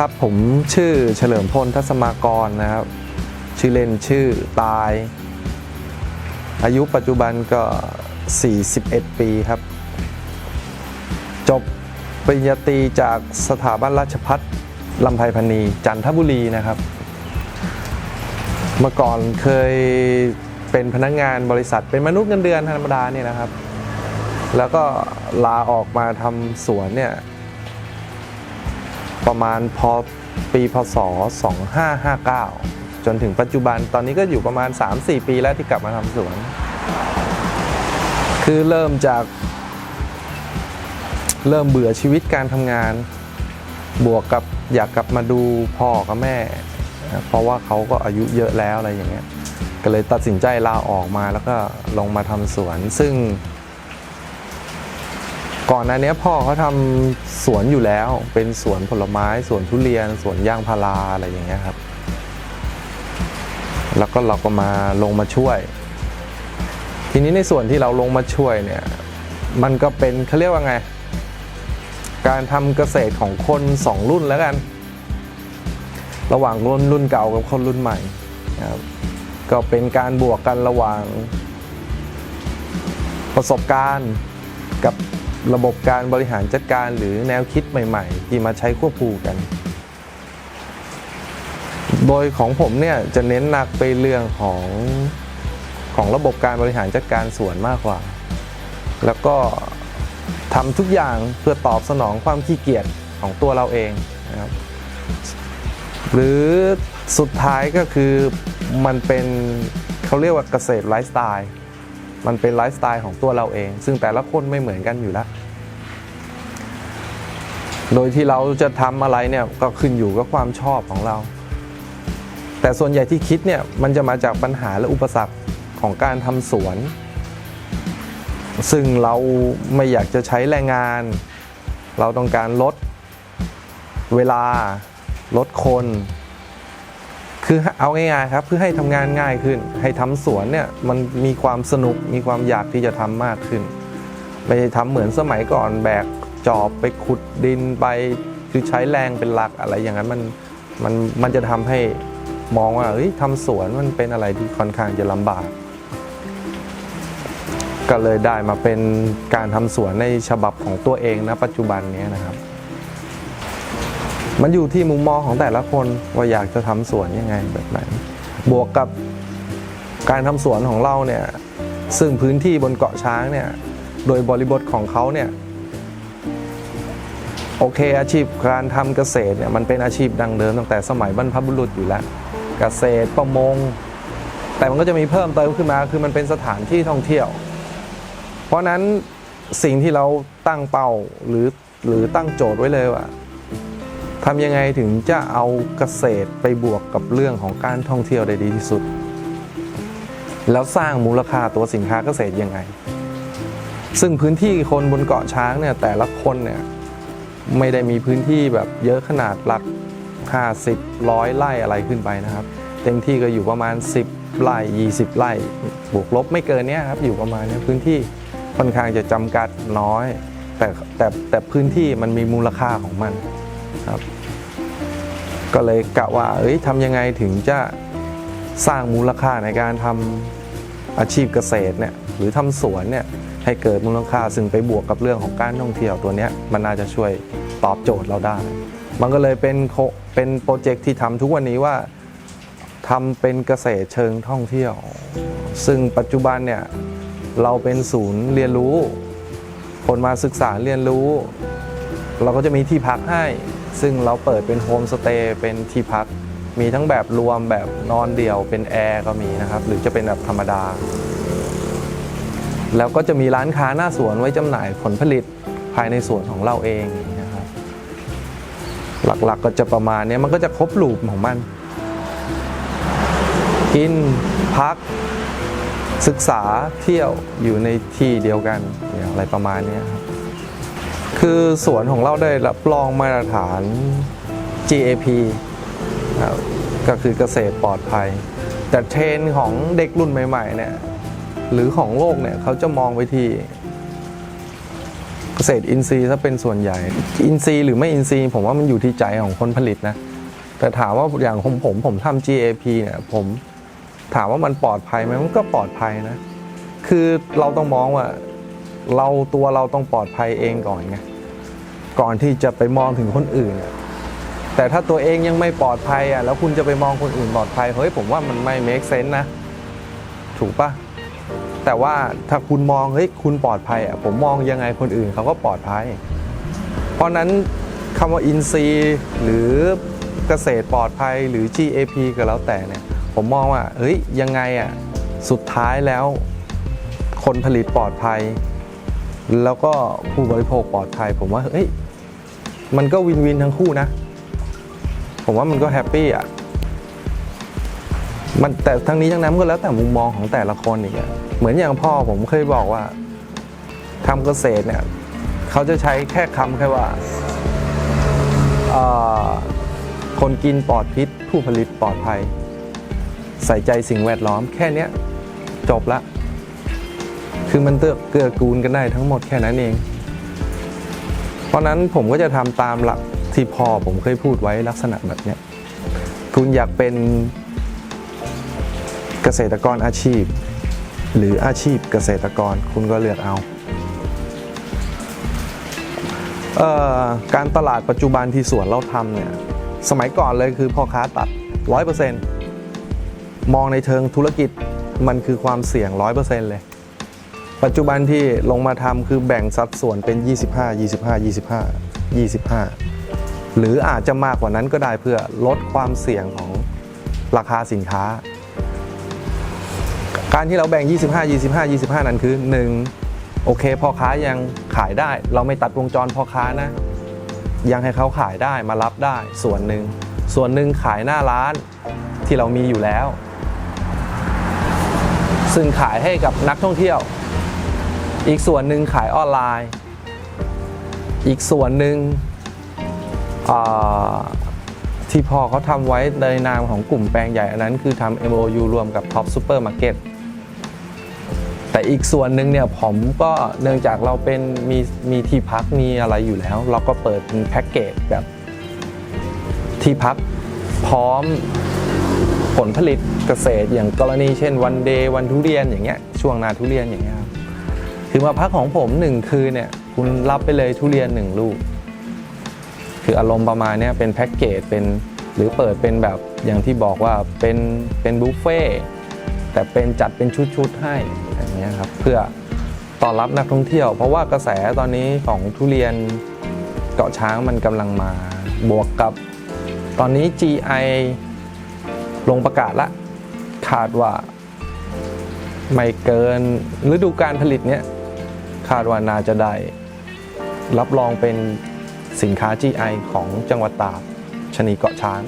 ครับผมชื่อเฉลิมพลทัศมากรนะครับ ชื่อเล่นชื่อตาย อายุปัจจุบันก็ 41 ปีครับ จบปริญญาตรีจากสถาบันราชพัฒลำไพพรรณีจันทบุรีนะครับ เมื่อก่อนเคยเป็นพนักงานบริษัทเป็นมนุษย์เงินเดือนธรรมดาเนี่ยนะครับ แล้วก็ลาออกมาทำสวนเนี่ย ประมาณพอปีพศ 2559 จนถึงปัจจุบันตอนนี้ก็อยู่ประมาณ 3-4 ปีแล้วที่กลับมาทำสวน คือเริ่มจาก เริ่มเบื่อชีวิตการทำงาน บวกกับอยากกลับมาดูพ่อกับแม่ เพราะว่าเขาก็อายุเยอะแล้วอะไรอย่างเงี้ยก็เลยตัดสินใจลาออกมาแล้วก็ลงมาทำสวน ซึ่ง ก่อนหน้านี้พ่อเขาทำสวนอยู่แล้ว เป็นสวนผลไม้ สวนทุเรียน สวนยางพาราอะไรอย่างเงี้ยครับ แล้วก็เราก็มาลงมาช่วย ทีนี้ในส่วนที่เราลงมาช่วยเนี่ย มันก็เป็นเขาเรียกว่าไง การทำเกษตรของคนสองรุ่นแล้วกัน ระหว่างรุ่นรุ่นเก่ากับคนรุ่นใหม่ครับก็เป็นการบวกกันระหว่างประสบการณ์กับ ระบบการบริหารจัดการหรือแนวคิดใหม่ ๆ ที่มาใช้ควบคู่กัน โดยของผมเนี่ยจะเน้นหนักไปเรื่องของของระบบการบริหารจัดการสวนมากกว่า แล้วก็ทำทุกอย่างเพื่อตอบสนองความขี้เกียจของตัวเราเองนะครับ หรือสุดท้ายก็คือมันเป็นเขาเรียกว่าเกษตรไลฟ์สไตล์ มันเป็นไลฟ์สไตล์ของตัวเราเอง ซึ่งแต่ละคนไม่เหมือนกันอยู่แล้ว โดยที่เราจะทำอะไรเนี่ยก็ขึ้นอยู่กับความชอบของเรา แต่ส่วนใหญ่ที่คิดเนี่ยมันจะมาจากปัญหาและอุปสรรคของการทำสวน ซึ่งเราไม่อยากจะใช้แรงงาน เราต้องการลดเวลาลดคน คือเอาง่ายๆครับเพื่อให้ทำงานง่ายขึ้น ให้ทำสวนเนี่ยมันมีความสนุกมีความอยากที่จะทำมากขึ้น ไม่ใช่ทำเหมือนสมัยก่อนแบกจอบไปขุดดินไปคือใช้แรงเป็นหลักอะไรอย่างนั้นมันมันมันจะทำให้มองว่าเฮ้ยทำสวนมันเป็นอะไรที่ค่อนข้างจะลำบาก ก็เลยได้มาเป็นการทำสวนในฉบับของตัวเองนะปัจจุบันนี้นะครับ มันอยู่ที่มุมมองของแต่ละคนว่าอยากจะทำสวนยังไงแบบไหน บวกกับการทำสวนของเราเนี่ยซึ่งพื้นที่บนเกาะช้างเนี่ยโดยบริบทของเขาเนี่ยโอเคอาชีพการทำเกษตรเนี่ยมันเป็นอาชีพดังเดิมตั้งแต่สมัยบรรพบุรุษอยู่แล้ว เกษตรประมง แต่มันก็จะมีเพิ่มเติมขึ้นมา คือมันเป็นสถานที่ท่องเที่ยว เพราะฉะนั้นสิ่งที่เราตั้งเป้าหรือหรือตั้งโจทย์ไว้เลยว่า ทำยังไงถึงจะเอาเกษตรไปบวกกับเรื่องของการท่องเที่ยวได้ดีที่สุด แล้วสร้างมูลค่าตัวสินค้าเกษตรยังไง ซึ่งพื้นที่คนบนเกาะช้างเนี่ยแต่ละคนเนี่ยไม่ได้มีพื้นที่แบบเยอะขนาดหลัก 50ร้อยไร่อะไรขึ้นไปนะครับ เต็มที่ก็อยู่ประมาณ 10ไร่20ไร่บวกลบไม่เกินเนี้ยครับอยู่ประมาณเนี้ยพื้นที่ค่อนข้างจะจำกัดน้อย แต่แต่แต่พื้นที่มันมีมูลค่าของมันครับ ก็เลยกะว่าเอ้ยทำยังไงถึงจะสร้างมูลค่าในการทำอาชีพเกษตรเนี่ยหรือทำสวนเนี่ยให้เกิดมูลค่าซึ่งไปบวกกับเรื่องของการท่องเที่ยวตัวเนี้ยมันน่าจะช่วยตอบโจทย์เราได้ มันก็เลยเป็นโคเป็นโปรเจกต์ที่ทำทุกวันนี้ว่าทำเป็นเกษตรเชิงท่องเที่ยว ซึ่งปัจจุบันเนี่ยเราเป็นศูนย์เรียนรู้ คนมาศึกษาเรียนรู้ เราก็จะมีที่พักให้ ซึ่งเราเปิดเป็นโฮมสเตย์เป็นที่พัก มีทั้งแบบรวมแบบนอนเดี่ยวเป็นแอร์ก็มีนะครับ หรือจะเป็นแบบธรรมดา แล้วก็จะมีร้านค้าหน้าสวนไว้จำหน่ายผลผลิตภายในสวนของเราเองนะครับ หลักๆก็จะประมาณนี้มันก็จะครบลูปของมัน กินพัก ศึกษาเที่ยวอยู่ในที่เดียวกันอะไรประมาณนี้ครับ คือสวนของเราได้รับรองมาตรฐาน GAP ก็คือเกษตรปลอดภัย แต่เทรนของเด็กรุ่นใหม่ๆเนี่ยหรือของโลกเนี่ยเขาจะมองไปที่เกษตรอินทรีย์ถ้าเป็นส่วนใหญ่ อินทรีย์หรือไม่อินทรีย์ผมว่ามันอยู่ที่ใจของคนผลิตนะ แต่ถามว่าอย่างของผมผมทำ GAP เนี่ยผมถามว่ามันปลอดภัยไหมมันก็ปลอดภัยนะ คือเราต้องมองว่า เราตัวเราต้องปลอดภัยเองก่อนไงก่อนที่จะไปมองถึงคนอื่น แต่ถ้าตัวเองยังไม่ปลอดภัยอะแล้วคุณจะไปมองคนอื่นปลอดภัยเฮ้ยผมว่ามันไม่ make sense นะ ถูกปะแต่ว่าถ้าคุณมองเฮ้ยคุณปลอดภัยอะผมมองยังไงคนอื่นเขาก็ปลอดภัย เพราะนั้นคำว่าอินซีหรือเกษตรปลอดภัยหรือ GAP ก็แล้วแต่เนี่ยผมมองว่าเฮ้ยยังไงอะสุดท้ายแล้ว คนผลิตปลอดภัย แล้วก็ผู้บริโภคปลอดภัย ผมว่าเฮ้ยมันก็วินวินทั้งคู่นะ ผมว่ามันก็แฮปปี้อะมันแต่ทั้งนี้ทั้งนั้นก็แล้วแต่มุมมองของแต่ละคนอีกอะเหมือนอย่างพ่อผมเคยบอกว่าทำเกษตรเนี่ยเขาจะใช้แค่คำแค่ว่าคนกินปลอดพิษ ผู้ผลิตปลอดภัย ใส่ใจสิ่งแวดล้อมแค่นี้จบละ คือมันเตือเกื้อกูลกันได้ทั้งหมดแค่นั้นเอง เพราะนั้นผมก็จะทำตามหลักที่พ่อผมเคยพูดไว้ลักษณะแบบนี้คุณอยากเป็นเกษตรกรอาชีพ หรืออาชีพเกษตรกรคุณก็เลือกเอาเอ่อการตลาดปัจจุบันที่สวนเราทำเนี่ยสมัยก่อนเลยคือพ่อค้าตัด 100%มองในเชิงธุรกิจมันคือความเสี่ยง 100%เลย ปัจจุบันที่ลงมาทำคือแบ่งสัดส่วนเป็น 25 25 25 25 หรืออาจจะมากกว่านั้นก็ได้เพื่อลดความเสี่ยงของราคาสินค้า การที่เราแบ่ง 25 25 25 นั้นคือ 1. โอเคพ่อค้ายังขายได้ เราไม่ตัดวงจรพ่อค้านะ ยังให้เขาขายได้มารับได้ส่วนหนึ่ง ส่วนหนึ่งขายหน้าร้านที่เรามีอยู่แล้ว ซึ่งขายให้กับนักท่องเที่ยว อีกส่วนหนึ่งขายออนไลน์ อีกส่วนหนึ่งที่พ่อเขาทำไว้ในนามของกลุ่มแปลงใหญ่อันนั้นคือทำ MOU รวมกับ Top Super Market แต่อีกส่วนหนึ่งเนี่ยผมก็เนื่องจากเราเป็นมีมีที่พักมีอะไรอยู่แล้ว เราก็เปิดเป็นแพ็กเกจแบบที่พักพร้อมผลผลิตเกษตรอย่างกรณีเช่นวันเดย์วันทุเรียนอย่างเงี้ยช่วงนาทุเรียนอย่างเงี้ย คือมาพักของผมหนึ่งคืนเนี่ยคุณรับไปเลยทุเรียนหนึ่งลูก คืออารมณ์ประมาณเนี้ยเป็นแพ็กเกจเป็นหรือเปิดเป็นแบบอย่างที่บอกว่าเป็นเป็นบุฟเฟ่แต่เป็นจัดเป็นชุดๆให้อย่างเงี้ยครับเพื่อต้อนรับนักท่องเที่ยว เพราะว่ากระแสตอนนี้ของทุเรียนเกาะช้างมันกำลังมาบวกกับตอนนี้ GI ลงประกาศละคาดว่า ไม่เกินฤดูการผลิตเนี้ย คาดว่าน่าจะได้ รับรองเป็นสินค้า GI ของจังหวัดตากชะนีเกาะช้าง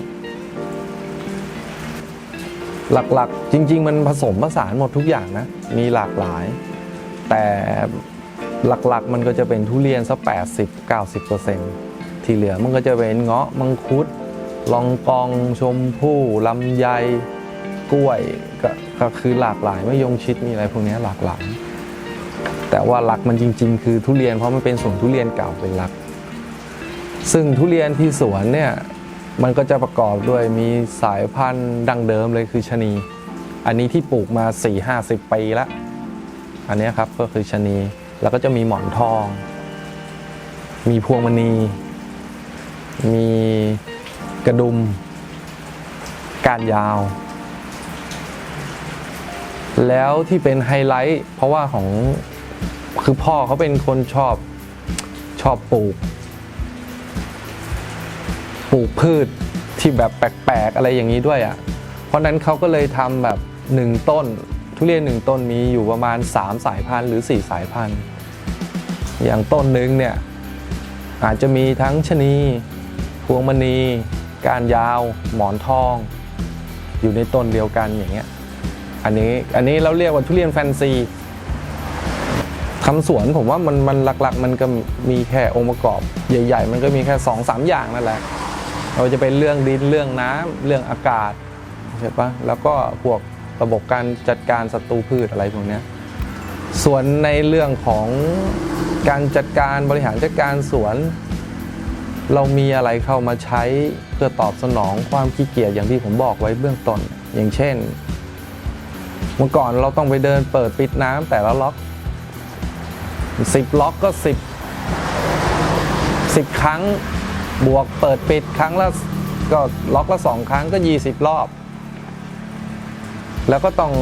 หลักๆจริง ๆ มันผสมผสานหมดทุกอย่างนะ มีหลากหลาย แต่หลักๆมันก็จะเป็นทุเรียนสัก80-90%ที่เหลือมันก็จะเป็นเงาะมังคุดลองกองชมพู่ลำไยกล้วยกก็คือหลากหลายไม่ยงชิดมีอะไรพวกนี้หลากหลาย แต่ว่าหลักมันจริง ๆ คือทุเรียนเพราะมันเป็นสวนทุเรียนเก่าเป็นหลัก ซึ่งทุเรียนที่สวนเนี่ยมันก็จะประกอบด้วยมีสายพันธุ์ดั้งเดิมเลยคือชะนี อันนี้ที่ปลูกมา 4-50ปีละอันนี้ครับก็คือชะนีแล้วก็จะมีหมอนทอง มีพวงมณี มีกระดุม การยาว แล้วที่เป็นไฮไลท์เพราะว่าของ คือพ่อเขาเป็นคนชอบชอบปลูก ปลูกพืชที่แบบแปลกๆอะไรอย่างนี้ด้วยอะ่ะ เพราะนั้นเขาก็เลยทำแบบหนึ่งต้น ทุเรียนหนึ่งต้นมีอยู่ประมาณ 3 สายพันธุ์หรือ 4 สายพันธุ์ อย่างต้นหนึ่งเนี่ย อาจจะมีทั้งชะนีพวงมณี การยาว หมอนทอง อยู่ในต้นเดียวกันอย่างเงี้ย อันนี้อันนี้เราเรียกว่าทุเรียนแฟนซี ทำสวนผมว่ามันมันหลักๆ มันก็มีแค่องค์ประกอบ ใหญ่ ๆ มันก็มีแค่2อสามอย่างนั่นแหละเราจะเป็นเรื่องดินเรื่องน้ำเรื่องอากาศใช่ปะแล้วก็พวกระบบการจัดการศัตรูพืชอะไรพวกนี้ส่วนในเรื่องของการจัดการบริหารจัดการสวน เรามีอะไรเข้ามาใช้เพื่อตอบสนองความขี้เกียจอย่างที่ผมบอกไว้เบื้องต้นอย่างเช่น เมื่อก่อนเราต้องไปเดินเปิดปิดน้ำแต่ละล็อก สิบล็อกก็สิบสิบครั้งบวกเปิดปิดครั้งละก็ล็อกละสองครั้งก็ 20 รอบ แล้วก็ต้อง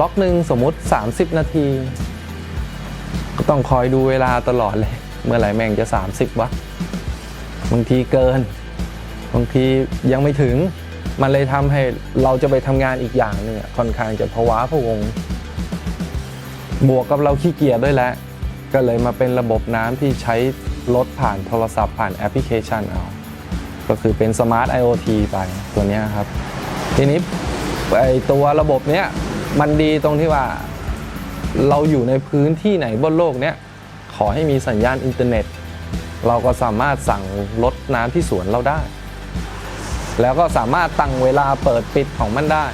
ล็อกหนึ่งสมมุติ 30 นาที ก็ต้องคอยดูเวลาตลอดเลย เมื่อไหร่แม่งจะ 30 วะ บางทีเกิน บางทียังไม่ถึง มันเลยทำให้เราจะไปทำงานอีกอย่างหนึ่งอะค่อนข้างจะภาวะพะวง บวกกับเราขี้เกียจด้วยแหละ ก็เลยมาเป็นระบบน้ำที่ใช้ลดผ่านโทรศัพท์ผ่านแอปพลิเคชันเอา ก็คือเป็น Smart IoT ไปตัวนี้ครับ ทีนี้ไอตัวระบบเนี้ยมันดีตรงที่ว่า เราอยู่ในพื้นที่ไหนบนโลกเนี้ยขอให้มีสัญญาณอินเทอร์เน็ต เราก็สามารถสั่งลดน้ำที่สวนเราได้ แล้วก็สามารถตั้งเวลาเปิดปิดของมันได้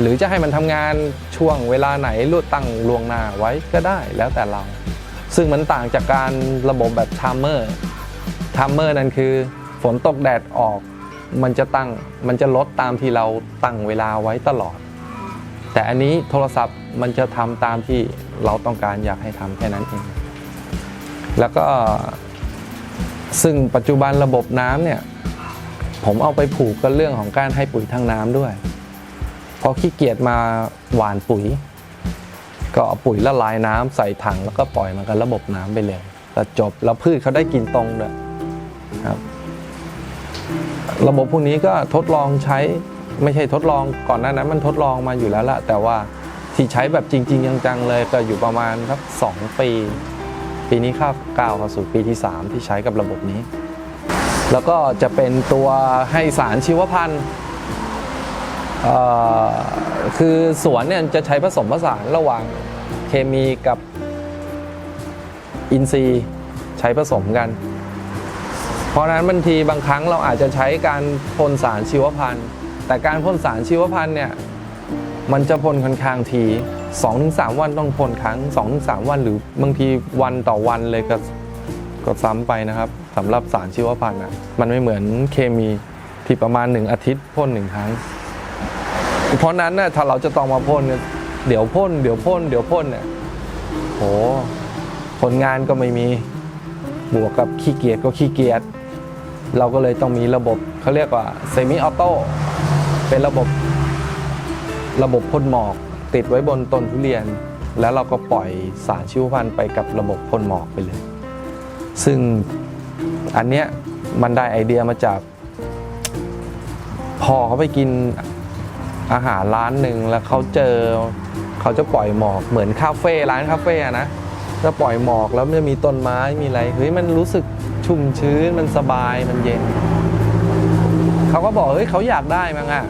หรือจะให้มันทำงานช่วงเวลาไหนรูดตั้งล่วงหน้าไว้ก็ได้แล้วแต่เรา ซึ่งมันต่างจากการระบบแบบไทม์เมอร์ไทม์เมอร์นั่นคือ ฝนตกแดดออก มันจะตั้งมันจะลดตามที่เราตั้งเวลาไว้ตลอด แต่อันนี้โทรศัพท์มันจะทำตามที่เราต้องการอยากให้ทำแค่นั้นเอง แล้วก็ซึ่งปัจจุบันระบบน้ำเนี่ยผมเอาไปผูกกับเรื่องของการให้ปุ๋ยทางน้ำด้วย พอขี้เกียจมาหว่านปุ๋ย ก็เอาปุ๋ยละลายน้ำใส่ถังแล้วก็ปล่อยมันกับระบบน้ำไปเลยแล้วจบแล้วพืชเขาได้กินตรงด้วยครับ ระบบพวกนี้ก็ทดลองใช้ไม่ใช่ทดลองก่อนหน้านั้นมันทดลองมาอยู่แล้วละแต่ว่าที่ใช้แบบจริง ๆ จังๆเลยก็อยู่ประมาณสักสองปี ปีนี้ข้าวก้าวเข้าสู่ปีที่ 3 ที่ใช้กับระบบนี้ แล้วก็จะเป็นตัวให้สารชีวพันธุ์ คือสวนเนี่ยจะใช้ผสมผสานระหว่างเคมีกับอินทรีย์ใช้ผสมกัน เพราะนั้นบางทีบางครั้งเราอาจจะใช้การพ่นสารชีวพันธุ์ แต่การพ่นสารชีวพันธุ์เนี่ยมันจะพ่นค่อนข้างที 2-3 วันต้องพ่นครั้ง 2-3 วันหรือบางทีวันต่อวันเลยก็ก็ซ้ำไปนะครับสำหรับสารชีวพันธุ์อะมันไม่เหมือนเคมีที่ประมาณ 1 อาทิตย์พ่นหนึ่งครั้ง เพราะนั้นน่ะถ้าเราจะต้องมาพ่นเนี่ยเดี๋ยวพ่นเดี๋ยวพ่นเดี๋ยวพ่นเนี่ยโหผลงานก็ไม่มีบวกกับขี้เกียจก็ขี้เกียจเราก็เลยต้องมีระบบเขาเรียกว่าเซมิออโต้เป็นระบบระบบพ่นหมอกติดไว้บนต้นทุเรียน แล้วเราก็ปล่อยสารชีวพันธุ์ไปกับระบบพ่นหมอกไปเลย ซึ่งอันเนี้ยมันได้ไอเดียมาจาก พอเขาไปกิน อาหารร้านหนึ่งแล้วเขาเจอเขาจะปล่อยหมอกเหมือนคาเฟ่ร้านคาเฟ่นะจะปล่อยหมอกแล้วมันจะมีต้นไม้มีอะไรเฮ้ยมันรู้สึกชุ่มชื้นมันสบายมันเย็นเขาก็บอกเฮ้ยเขาอยากได้มั้งอะ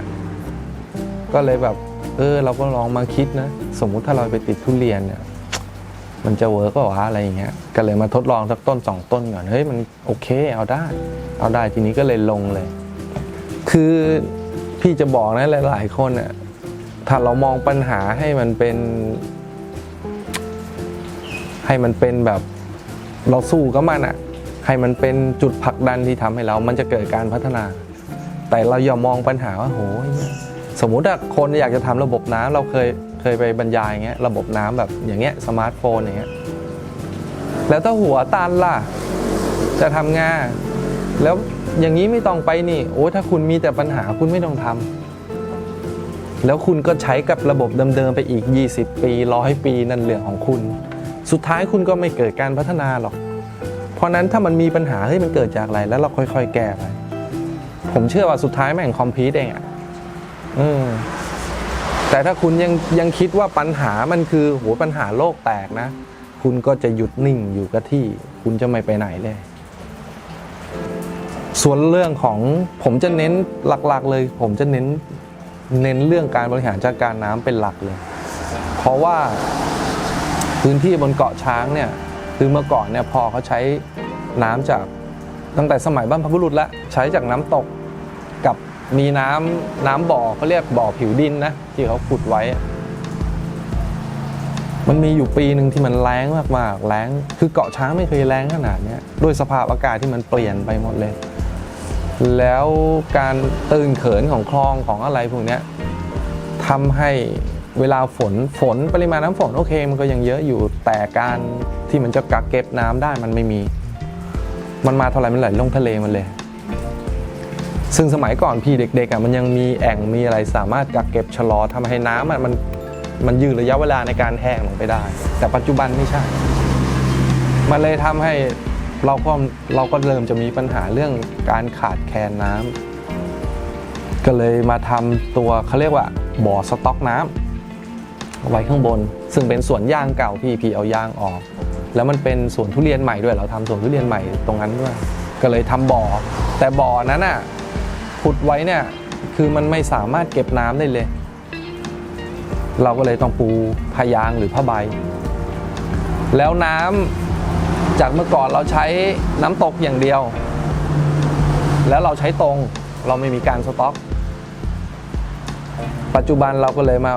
ก็เลยแบบ เออ เราก็ลองมาคิดนะ สมมุติถ้าเราไปติดทุเรียนเนี่ยมันจะเวิร์กก็วะอะไรอย่างเงี้ยก็เลยมาทดลองสักต้นสองต้นก่อนเฮ้ยมันโอเคเอาได้ เอาได้ทีนี้ก็เลยลงเลย คือ พี่จะบอกนะหลาย ๆ คนน่ะถ้าเรามองปัญหาให้มันเป็น ให้มันเป็นแบบเราสู้กับมันอะให้มันเป็นจุดผลักดันที่ทำให้เรา มันจะเกิดการพัฒนา แต่เราอย่ามองปัญหาว่าโหยสมมุติถ้าคนอยากจะทำระบบน้ำเราเคยเคยไปบรรยายอย่างเงี้ยระบบน้ำแบบอย่างเงี้ยสมาร์ทโฟนอย่างเงี้ยแล้วถ้าหัวตันล่ะ จะทำงาน แล้วอย่างนี้ไม่ต้องไปนี่โอ้ถ้าคุณมีแต่ปัญหาคุณไม่ต้องทำแล้วคุณก็ใช้กับระบบเดิมๆไปอีก 20 ปีร้อยปีนั่นเรื่องของคุณ สุดท้ายคุณก็ไม่เกิดการพัฒนาหรอก เพราะนั้นถ้ามันมีปัญหาเฮ้ยมันเกิดจากอะไรแล้วเราค่อยๆ แก้ไปผมเชื่อว่าสุดท้ายแม่งคอมพิวต์เองอะเออแต่ถ้าคุณยังยังคิดว่าปัญหามันคือโหปัญหาโลกแตกนะ คุณก็จะหยุดนิ่งอยู่กับที่ คุณจะไม่ไปไหนเลย ส่วนเรื่องของผมจะเน้นหลักๆเลย ผมจะเน้นเน้นเรื่องการบริหารจัดการน้ำเป็นหลักเลย เพราะว่าพื้นที่บนเกาะช้างเนี่ยคือเมื่อก่อนเนี่ยพอเขาใช้น้ำจากตั้งแต่สมัยบรรพบุรุษล้วใช้จากน้ำตกกับมีน้ำน้ำบ่อเขาเรียกบ่อผิวดินนะที่เขาขุดไว้ มันมีอยู่ปีหนึ่งที่มันแรงมากๆแรงคือเกาะช้างไม่เคยแรงขนาดนี้ด้วยสภาพอากาศที่มันเปลี่ยนไปหมดเลย แล้วการตื่นเขินของคลองของอะไรพวกนี้ทำให้เวลาฝนฝนปริมาณน้ำฝนโอเค มันก็ยังเยอะอยู่แต่การที่มันจะกักเก็บน้ำได้มันไม่มี มันมาเท่าไหร่มันไหลลงทะเลมันเลย ซึ่งสมัยก่อนพี่เด็กๆอะมันยังมีแอ่งมีอะไรสามารถกักเก็บชะลอทำให้น้ำมันมันยืดระยะเวลาในการแห้งลงไปได้ แต่ปัจจุบันไม่ใช่ มันเลยทำให้ เราก็เราก็เริ่มจะมีปัญหาเรื่องการขาดแคลนน้ำก็เลยมาทำตัวเขาเรียกว่าบ่อสต๊อกน้ำเอาไว้ข้างบน ซึ่งเป็นสวนยางเก่าพี่พี่เอายางออก แล้วมันเป็นสวนทุเรียนใหม่ด้วยเราทำสวนทุเรียนใหม่ตรงนั้นด้วยก็เลยทำบ่อ แต่บ่อนั้นน่ะขุดไว้เนี่ยคือมันไม่สามารถเก็บน้ำได้เลย เราก็เลยต้องปูผ้ายางหรือผ้าใบ แล้วน้ำ จากเมื่อก่อนเราใช้น้ำตกอย่างเดียว แล้วเราใช้ตรงเราไม่มีการสต็อก ปัจจุบันเราก็เลยมา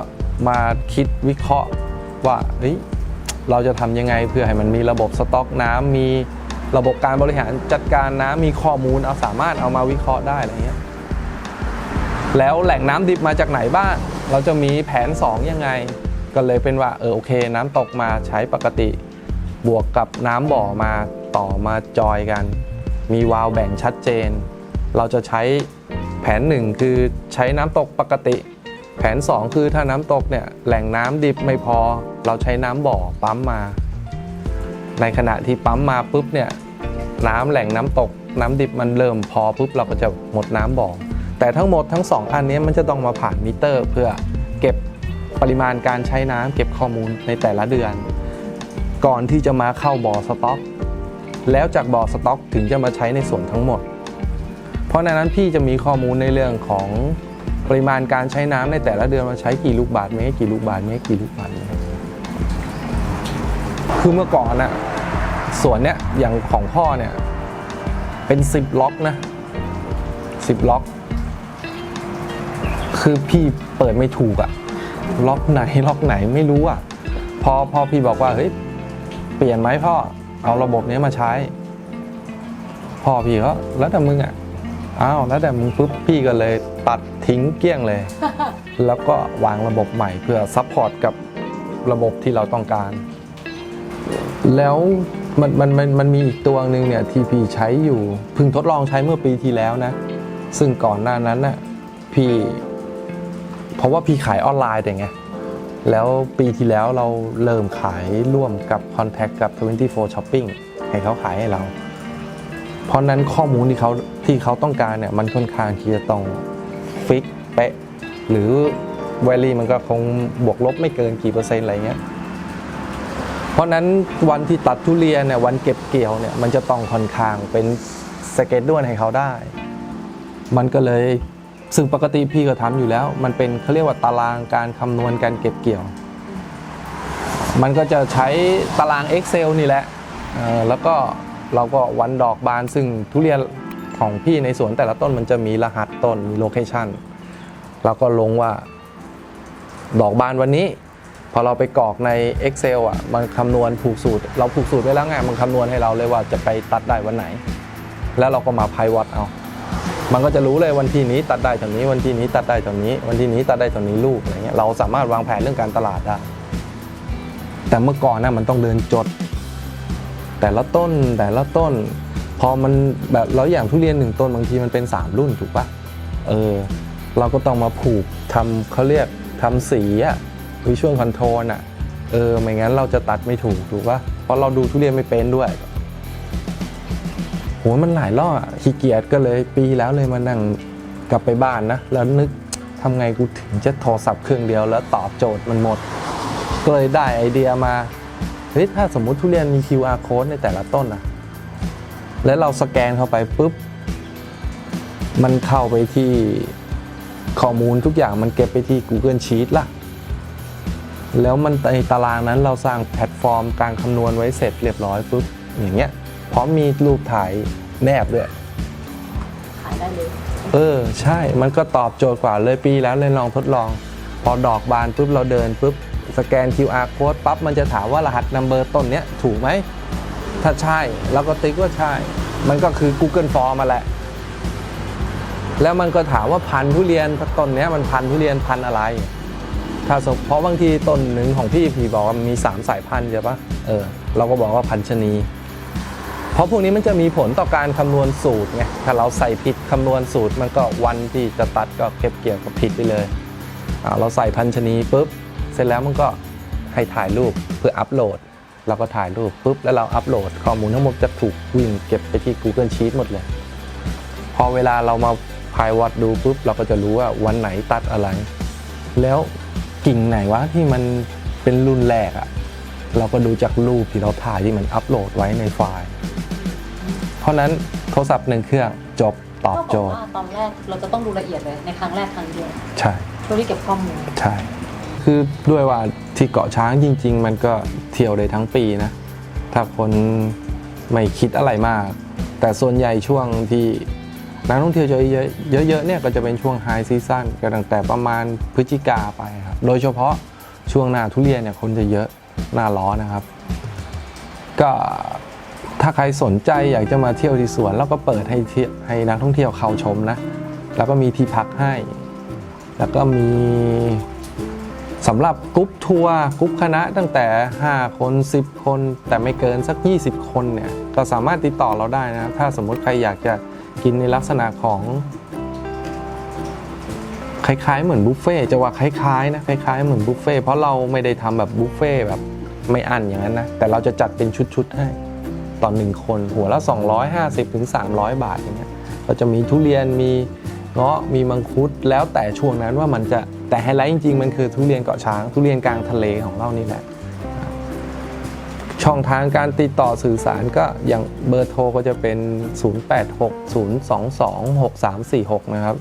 มาคิดวิเคราะห์ว่าเฮ้ยเราจะทำยังไงเพื่อให้มันมีระบบสต็อกน้ำมีระบบการบริหารจัดการน้ำมีข้อมูลเอาสามารถเอามาวิเคราะห์ได้อะไรเงี้ยแล้วแหล่งน้ำดิบมาจากไหนบ้าง เราจะมีแผน 2 ยังไง ก็เลยเป็นว่าเออโอเค น้ำตกมาใช้ปกติ บวกกับน้ำบ่อมาต่อมาจอยกัน มีวาล์วแบ่งชัดเจน เราจะใช้แผนหนึ่งคือใช้น้ำตกปกติ แผน 2 คือถ้าน้ำตกเนี่ยแหล่งน้ำดิบไม่พอ เราใช้น้ำบ่อปั๊มมา ในขณะที่ปั๊มมาปุ๊บเนี่ยน้ำแหล่งน้ำตกน้ำดิบมันเริ่มพอปุ๊บเราก็จะหมดน้ำบ่อ แต่ทั้งหมดทั้งสองอันนี้มันจะต้องมาผ่านมิเตอร์ เพื่อเก็บปริมาณการใช้น้ำเก็บข้อมูลในแต่ละเดือน ก่อนที่จะมาเข้าบ่อสต็อก แล้วจากบ่อสต็อกถึงจะมาใช้ในส่วนทั้งหมด เพราะในนั้นพี่จะมีข้อมูลในเรื่องของปริมาณการใช้น้ำในแต่ละเดือนมาใช้กี่ลูกบาทเมตรกี่ลูกบาทเมตรกี่ลูกบาทเมตรคือเมื่อก่อนน่ะสวนเนี้ยอย่างของพ่อเนี่ยเป็น 10 ล็อกนะ 10 ล็อก คือพี่เปิดไม่ถูกอะล็อกไหนล็อกไหนไม่รู้อะพอพอพี่บอกว่าเฮ้ย ลี่ยนไหมพ่อ เอาระบบนี้มาใช้ พ่อพี่ก็แล้วแต่มึงอะอ้าวแล้วแต่มึงปุ๊บพี่ก็เลยตัดทิ้งเกลี้ยงเลย แล้วก็วางระบบใหม่เพื่อซัพพอร์ตกับระบบที่เราต้องการ แล้วมันมันมันมันมีอีกตัวหนึ่งเนี่ยที่พี่ใช้อยู่เพิ่งทดลองใช้เมื่อปีที่แล้วนะ ซึ่งก่อนหน้านั้นน่ะพี่ เพราะว่าพี่ขายออนไลน์แต่ไง แล้วปีที่แล้วเราเริ่มขายร่วมกับ Contact กับ 24 Shopping ให้เขาขายให้เรา เพราะนั้นข้อมูลที่เขาที่เขาต้องการเนี่ยมันค่อนข้างที่จะต้องฟิกเป๊ะหรือแวลีมันก็คงบวกลบไม่เกินกี่เปอร์เซ็นต์อะไรเงี้ย เพราะนั้นวันที่ตัดทุเรียนเนี่ยวันเก็บเกี่ยวเนี่ยมันจะต้องค่อนข้างเป็นสเก็ตด้วนให้เขาได้ มันก็เลย ซึ่งปกติพี่ก็ทำอยู่แล้ว มันเป็นเขาเรียกว่าตารางการคำนวณการเก็บเกี่ยว มันก็จะใช้ตาราง Excel นี่แหละแล้วก็เราก็วันดอกบานซึ่งทุเรียนของพี่ในสวนแต่ละต้นมันจะมีรหัสต้นมีโลเคชันเราก็ลงว่าดอกบานวันนี้ พอเราไปกรอกใน Excel อะมันคำนวณผูกสูตร เราผูกสูตรไว้แล้วไงมันคำนวณให้เราเลยว่าจะไปตัดได้วันไหน แล้วเราก็มาไพวัดเอา มันก็จะรู้เลยวันที่นี้ตัดได้เท่านี้วันที่นี้ตัดได้เท่านี้ วันที่นี้ตัดได้เท่านี้ลูกอะไรเงี้ยเราสามารถวางแผนเรื่องการตลาดได้ แต่เมื่อก่อนนะมันต้องเดินจด แต่ละต้นแต่ละต้น พอมันแบบแล้วอย่างทุเรียนหนึ่งต้นบางทีมันเป็น 3 รุ่นถูกปะเออเราก็ต้องมาผูกทำเขาเรียกทำสีอะวิชวลคอนโทรลอะเออไม่งั้นเราจะตัดไม่ถูกถูกปะเพราะเราดูทุเรียนไม่เป็นด้วย โหมันหลายรอบอขี้เกียจก็เลยปีแล้วเลยมานั่งกลับไปบ้านนะ แล้วนึกทำไงกูถึงจะโทรศัพท์เครื่องเดียวแล้วตอบโจทย์มันหมด ก็เลยได้ไอเดียมาเฮ้ยถ้าสมมุติทุเรียนมี QR code ในแต่ละต้นนะแล้วเราสแกนเข้าไปปุ๊บ มันเข้าไปที่ข้อมูลทุกอย่างมันเก็บไปที่ Google Sheet ละแล้วมันในตารางนั้นเราสร้างแพลตฟอร์มการคำนวณไว้เสร็จเรียบร้อยปุ๊บอย่างเงี้ย พร้อมมีรูปถ่ายแนบด้วย ขายได้เลย เออ ใช่ มันก็ตอบโจทย์กว่าเลยปีแล้วเลยลองทดลอง พอดอกบานปุ๊บเราเดินปุ๊บสแกน QR code ปั๊บมันจะถามว่ารหัสนัมเบอร์ต้นเนี้ยถูกไหม ถ้าใช่เราก็ติ๊กว่าใช่ มันก็คือ Google Form มาแหละ แล้วมันก็ถามว่าพันธุ์ทุเรียนต้นเนี้ยมันพันธุ์ทุเรียนพันธุ์อะไร ถ้าสมเพราะบางทีต้นหนึ่งของพี่พี่บอกว่ามี 3 สายพันธุ์ใช่ปะเออเราก็บอกว่าพันชะนี เพราะพวกนี้มันจะมีผลต่อการคำนวณสูตรไง ถ้าเราใส่ผิดคำนวณสูตร มันก็วันที่จะตัดก็เก็บเกี่ยวกับผิดไปเลย เราใส่พันชนีปุ๊บ เสร็จแล้วมันก็ให้ถ่ายรูปเพื่ออัปโหลด เราก็ถ่ายรูปปุ๊บ แล้วเราอัปโหลด ข้อมูลทั้งหมดจะถูกวิ่งเก็บไปที่ Google Sheet หมดเลย พอเวลาเรามาพายวัดดูปุ๊บ เราก็จะรู้ว่าวันไหนตัดอะไร แล้วกิ่งไหนวะที่มันเป็นรุ่นแรกอะเราก็ดูจากรูปที่เราถ่ายที่มันอัปโหลดไว้ในไฟล์ เพราะฉะนั้นโทรศัพท์หนึ่งเครื่องจบตอบก็บโจอกทย์ว่าตอนแรกเราจะต้องดูละเอียดเลยในครั้งแรกครั้งเดียวใช่เพื่อที่เก็บข้อมูลใช่ คือด้วยว่าที่เกาะช้างจริง ๆ มันก็เที่ยวได้ทั้งปีนะ ถ้าคนไม่คิดอะไรมาก แต่ส่วนใหญ่ช่วงที่นักท่องเที่ยวเยอะๆเยอะๆเนี่ยก็จะเป็นช่วงไฮซีซั่นก็ตั้งแต่ประมาณพฤศจิกาไปครับโดยเฉพาะช่วงหน้าทุเรียนเนี่ยคนจะเยอะหน้าร้อนนะครับ ก็ ถ้าใครสนใจอยากจะมาเที่ยวที่สวนเราก็เปิดให้ที่ให้นักท่องเที่ยวเข้าชมนะ แล้วก็มีที่พักให้ แล้วก็มีสำหรับกรุ๊ปทัวร์กรุ๊ปคณะตั้งแต่ 5 คน 10 คน แต่ไม่เกินสัก 20 คนเนี่ยก็สามารถติดต่อเราได้นะ ถ้าสมมติใครอยากจะกินในลักษณะของ คล้ายๆ เหมือนบุฟเฟ่จะว่าคล้ายๆนะคล้ายๆเหมือนบุฟเฟ่เพราะเราไม่ได้ทำแบบบุฟเฟ่แบบไม่อั้นอย่างนั้นนะแต่เราจะจัดเป็นชุดๆให้ ต่อหนึ่งคน หัวละ 250ถึง300 บาทอย่างเงี้ยก็จะมีทุเรียนมีเงาะมีมังคุดแล้วแต่ช่วงนั้นว่ามันจะแต่ไฮไลท์จริงๆ มันคือทุเรียนเกาะช้าง ทุเรียนกลางทะเลของเรานี่แหละ ช่องทางการติดต่อสื่อสารก็อย่างเบอร์โทรก็จะเป็น 0860226346 นะครับ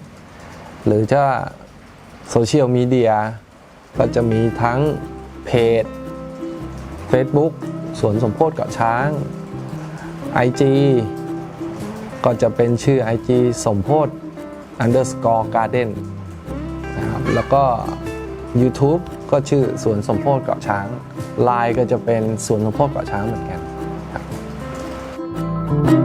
หรือจะโซเชียลมีเดียก็จะมีทั้งเพจ Facebook สวนสมโพธิเกาะช้าง IG ก็จะเป็นชื่อ IG สมโพธ underscore garden นะครับแล้วก็ YouTube ก็ชื่อสวนสมโพธเกาะช้าง Line ก็จะเป็นสวนสมโพธเกาะช้างเหมือนกันครับ